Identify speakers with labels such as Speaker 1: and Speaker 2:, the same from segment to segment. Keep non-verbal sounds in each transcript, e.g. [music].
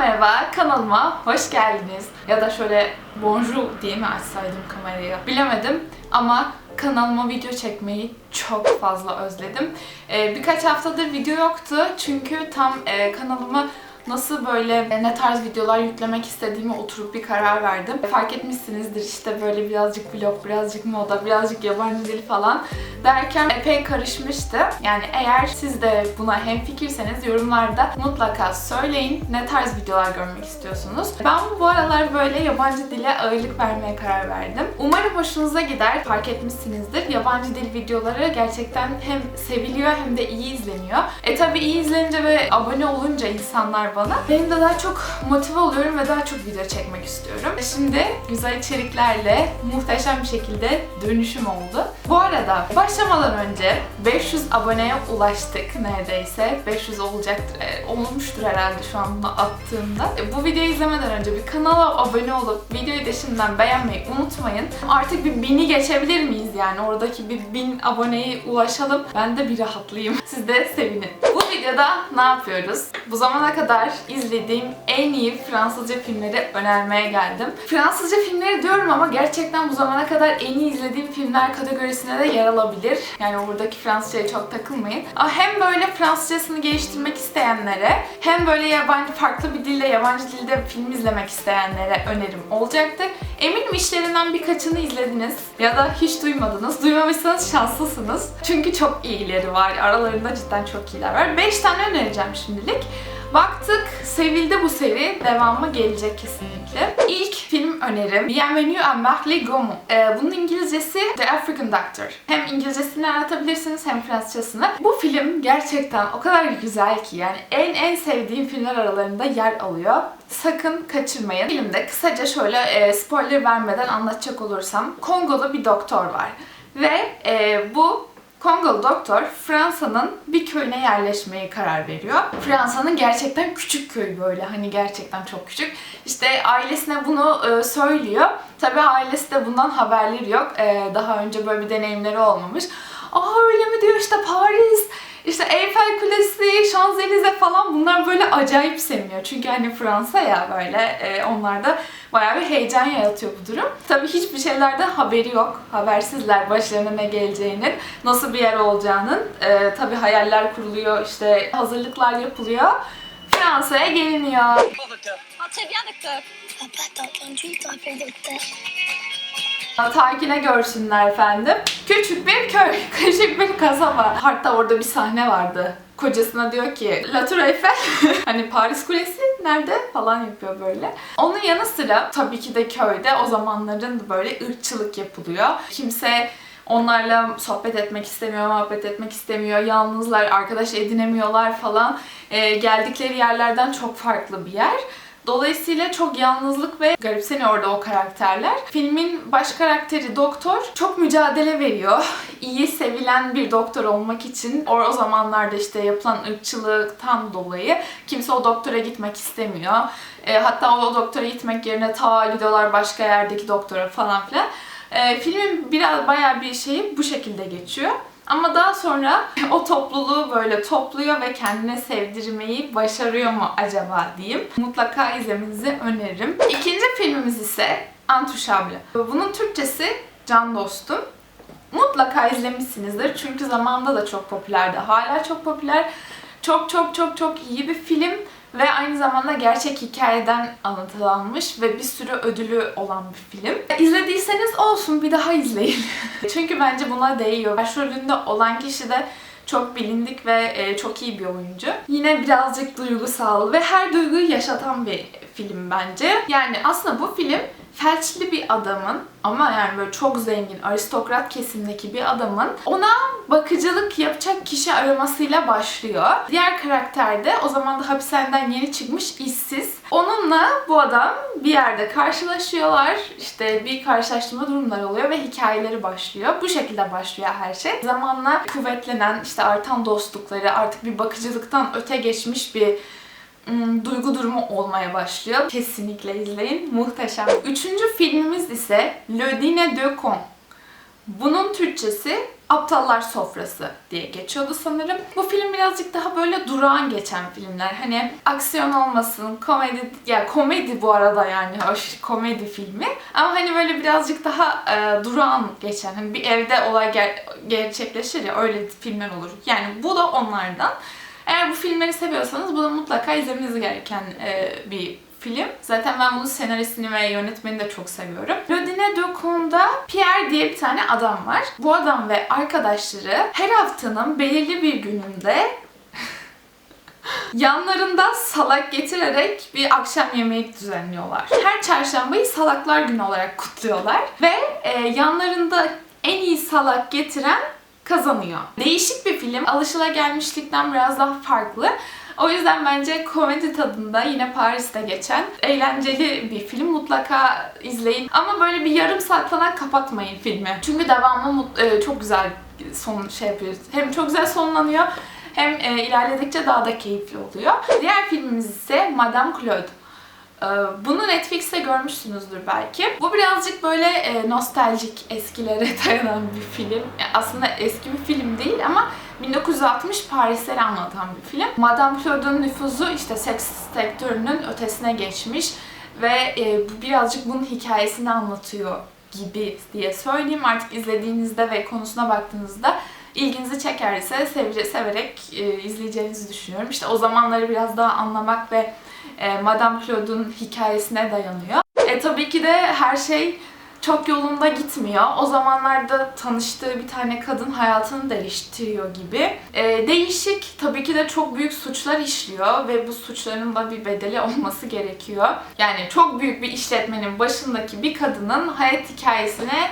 Speaker 1: merhaba, kanalıma hoş geldiniz. Ya da şöyle bonjour diye mi açsaydım kamerayı bilemedim. Ama kanalıma video çekmeyi çok fazla özledim. Ee, birkaç haftadır video yoktu çünkü tam e, kanalıma nasıl böyle e, ne tarz videolar yüklemek istediğimi oturup bir karar verdim. Fark etmişsinizdir işte böyle birazcık vlog, birazcık moda, birazcık yabancı dil falan derken epey karışmıştı. Yani eğer siz de buna hemfikirseniz yorumlarda mutlaka söyleyin ne tarz videolar görmek istiyorsunuz. Ben bu aralar böyle yabancı dile ağırlık vermeye karar verdim. Umarım hoşunuza gider. Fark etmişsinizdir. Yabancı dil videoları gerçekten hem seviliyor hem de iyi izleniyor. E tabi iyi izlenince ve abone olunca insanlar bana benim de daha çok motive oluyorum ve daha çok video çekmek istiyorum. Şimdi güzel içeriklerle muhteşem bir şekilde dönüşüm oldu. Bu arada başlamadan önce 500 aboneye ulaştık neredeyse. 500 olacaktır, e, olmuştur herhalde şu an bunu attığımda. E, bu videoyu izlemeden önce bir kanala abone olup videoyu da şimdiden beğenmeyi unutmayın. Artık bir bini geçebilir miyiz yani? Oradaki bir bin aboneye ulaşalım. Ben de bir rahatlayayım. Siz de sevinin. Bu videoda ne yapıyoruz? Bu zamana kadar izlediğim en iyi Fransızca filmleri önermeye geldim. Fransızca filmleri diyorum ama gerçekten bu zamana kadar en iyi izlediğim filmler kategorisine de yer alabilir. Yani buradaki Fransızcaya çok takılmayın. Hem böyle Fransızcasını geliştirmek isteyenlere hem böyle yabancı farklı bir dille yabancı dilde film izlemek isteyenlere önerim olacaktır. Eminim işlerinden birkaçını izlediniz ya da hiç duymadınız. Duymamışsanız şanslısınız. Çünkü çok iyileri var. Aralarında cidden çok iyiler var. 5 tane önereceğim şimdilik. Baktık, sevildi bu seri. Devamı gelecek kesinlikle. İlk film önerim Bienvenue à Marley Gaumont. Ee, bunun İngilizcesi The African Doctor. Hem İngilizcesini anlatabilirsiniz hem Fransızcasını. Bu film gerçekten o kadar güzel ki yani en en sevdiğim filmler aralarında yer alıyor. Sakın kaçırmayın. Filmde kısaca şöyle e, spoiler vermeden anlatacak olursam Kongolu bir doktor var. Ve e, bu Kongolu doktor Fransa'nın bir köyüne yerleşmeye karar veriyor. Fransa'nın gerçekten küçük köyü böyle hani gerçekten çok küçük. İşte ailesine bunu e, söylüyor. Tabii ailesi de bundan haberleri yok. E, daha önce böyle bir deneyimleri olmamış. Aa öyle mi diyor işte Paris, işte Eyfel Kulesi, Şanzelize falan bunlar böyle acayip sevmiyor. Çünkü hani Fransa ya böyle e, onlarda bayağı bir heyecan yaratıyor bu durum. Tabii hiçbir şeylerden haberi yok. Habersizler başlarına ne geleceğinin, nasıl bir yer olacağının. E, tabii hayaller kuruluyor, işte hazırlıklar yapılıyor. Fransa'ya geliniyor.
Speaker 2: Très bien, docteur.
Speaker 3: Papa, t'as entendu Il t'appelle docteur.
Speaker 1: Takine görsünler efendim. Küçük bir köy, [laughs] küçük bir kasaba. Hatta orada bir sahne vardı. Kocasına diyor ki La Tour Eiffel [laughs] hani Paris Kulesi nerede falan yapıyor böyle. Onun yanı sıra tabii ki de köyde o zamanların böyle ırkçılık yapılıyor. Kimse onlarla sohbet etmek istemiyor, muhabbet etmek istemiyor. Yalnızlar, arkadaş edinemiyorlar falan. Ee, geldikleri yerlerden çok farklı bir yer. Dolayısıyla çok yalnızlık ve garipseniyor orada o karakterler. Filmin baş karakteri doktor çok mücadele veriyor. [laughs] İyi sevilen bir doktor olmak için o, o zamanlarda işte yapılan ırkçılıktan dolayı kimse o doktora gitmek istemiyor. E, hatta o doktora gitmek yerine ta gidiyorlar başka yerdeki doktora falan filan. E, filmin biraz bayağı bir şeyi bu şekilde geçiyor. Ama daha sonra o topluluğu böyle topluyor ve kendine sevdirmeyi başarıyor mu acaba diyeyim. Mutlaka izlemenizi öneririm. İkinci filmimiz ise Antouchable. Bunun Türkçesi Can Dostum. Mutlaka izlemişsinizdir çünkü zamanda da çok popülerdi. Hala çok popüler. Çok çok çok çok iyi bir film ve aynı zamanda gerçek hikayeden anlatılanmış ve bir sürü ödülü olan bir film. İzlediyseniz olsun bir daha izleyin. [laughs] Çünkü bence buna değiyor. Başrolünde olan kişi de çok bilindik ve e, çok iyi bir oyuncu. Yine birazcık duygusal ve her duyguyu yaşatan bir film bence. Yani aslında bu film felçli bir adamın ama yani böyle çok zengin, aristokrat kesimdeki bir adamın ona bakıcılık yapacak kişi aramasıyla başlıyor. Diğer karakter de o zaman da hapishaneden yeni çıkmış işsiz. Onunla bu adam bir yerde karşılaşıyorlar. İşte bir karşılaştırma durumları oluyor ve hikayeleri başlıyor. Bu şekilde başlıyor her şey. Zamanla kuvvetlenen, işte artan dostlukları, artık bir bakıcılıktan öte geçmiş bir duygu durumu olmaya başlıyor. Kesinlikle izleyin. Muhteşem. Üçüncü filmimiz ise Le Dîner de Con. Bunun Türkçesi Aptallar Sofrası diye geçiyordu sanırım. Bu film birazcık daha böyle durağan geçen filmler. Hani aksiyon olmasın, komedi, ya komedi bu arada yani hoş komedi filmi. Ama hani böyle birazcık daha e, durağan geçen, hani bir evde olay ger- gerçekleşir ya öyle filmler olur. Yani bu da onlardan. Eğer bu filmleri seviyorsanız bu da mutlaka izlemeniz gereken e, bir film. Zaten ben bunun senaristini ve yönetmenini de çok seviyorum. Le Dîner de Con'da Pierre diye bir tane adam var. Bu adam ve arkadaşları her haftanın belirli bir gününde [laughs] yanlarında salak getirerek bir akşam yemeği düzenliyorlar. Her çarşambayı salaklar günü olarak kutluyorlar ve e, yanlarında en iyi salak getiren kazanıyor. Değişik bir film. Alışılagelmişlikten biraz daha farklı. O yüzden bence komedi tadında yine Paris'te geçen eğlenceli bir film. Mutlaka izleyin. Ama böyle bir yarım saat falan kapatmayın filmi. Çünkü devamlı e, çok güzel son şey yapıyoruz. Hem çok güzel sonlanıyor hem e, ilerledikçe daha da keyifli oluyor. Diğer filmimiz ise Madame Claude. Ee, Bunu Netflix'te görmüşsünüzdür belki. Bu birazcık böyle e, nostaljik eskilere [laughs] dayanan bir film. Aslında eski bir film değil ama 1960 Parisleri anlatan bir film. Madame Claude'un nüfuzu işte seks sektörünün ötesine geçmiş ve e, birazcık bunun hikayesini anlatıyor gibi diye söyleyeyim. Artık izlediğinizde ve konusuna baktığınızda ilginizi çekerse sevece, severek e, izleyeceğinizi düşünüyorum. İşte o zamanları biraz daha anlamak ve Madame Claude'un hikayesine dayanıyor. E tabii ki de her şey çok yolunda gitmiyor. O zamanlarda tanıştığı bir tane kadın hayatını değiştiriyor gibi. E, değişik, tabii ki de çok büyük suçlar işliyor ve bu suçların da bir bedeli olması gerekiyor. Yani çok büyük bir işletmenin başındaki bir kadının hayat hikayesine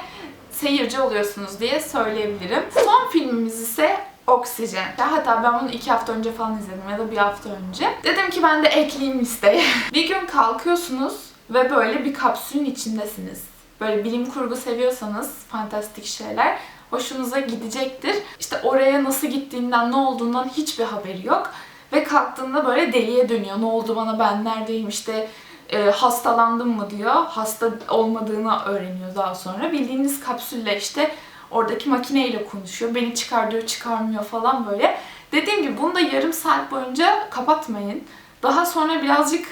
Speaker 1: seyirci oluyorsunuz diye söyleyebilirim. Son filmimiz ise Oksijen. Hatta ben bunu iki hafta önce falan izledim ya da bir hafta önce. Dedim ki ben de ekleyeyim listeye. [laughs] bir gün kalkıyorsunuz ve böyle bir kapsülün içindesiniz. Böyle bilim kurgu seviyorsanız fantastik şeyler hoşunuza gidecektir. İşte oraya nasıl gittiğinden, ne olduğundan hiçbir haberi yok. Ve kalktığında böyle deliye dönüyor. Ne oldu bana, ben neredeyim, işte e, hastalandım mı diyor. Hasta olmadığını öğreniyor daha sonra. Bildiğiniz kapsülle işte oradaki makineyle konuşuyor. Beni çıkartıyor, çıkarmıyor falan böyle. Dediğim gibi bunu da yarım saat boyunca kapatmayın. Daha sonra birazcık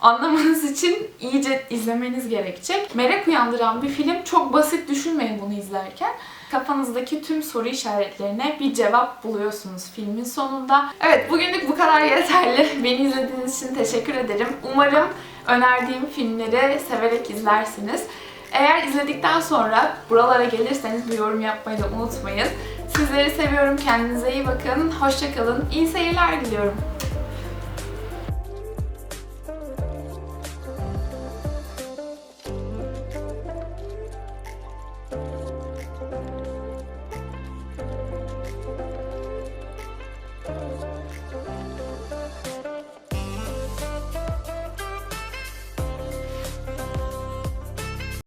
Speaker 1: anlamanız için iyice izlemeniz gerekecek. Merak uyandıran bir film. Çok basit düşünmeyin bunu izlerken. Kafanızdaki tüm soru işaretlerine bir cevap buluyorsunuz filmin sonunda. Evet bugünlük bu kadar yeterli. [laughs] Beni izlediğiniz için teşekkür ederim. Umarım önerdiğim filmleri severek izlersiniz. Eğer izledikten sonra buralara gelirseniz bir yorum yapmayı da unutmayın. Sizleri seviyorum. Kendinize iyi bakın. Hoşçakalın. İyi seyirler diliyorum.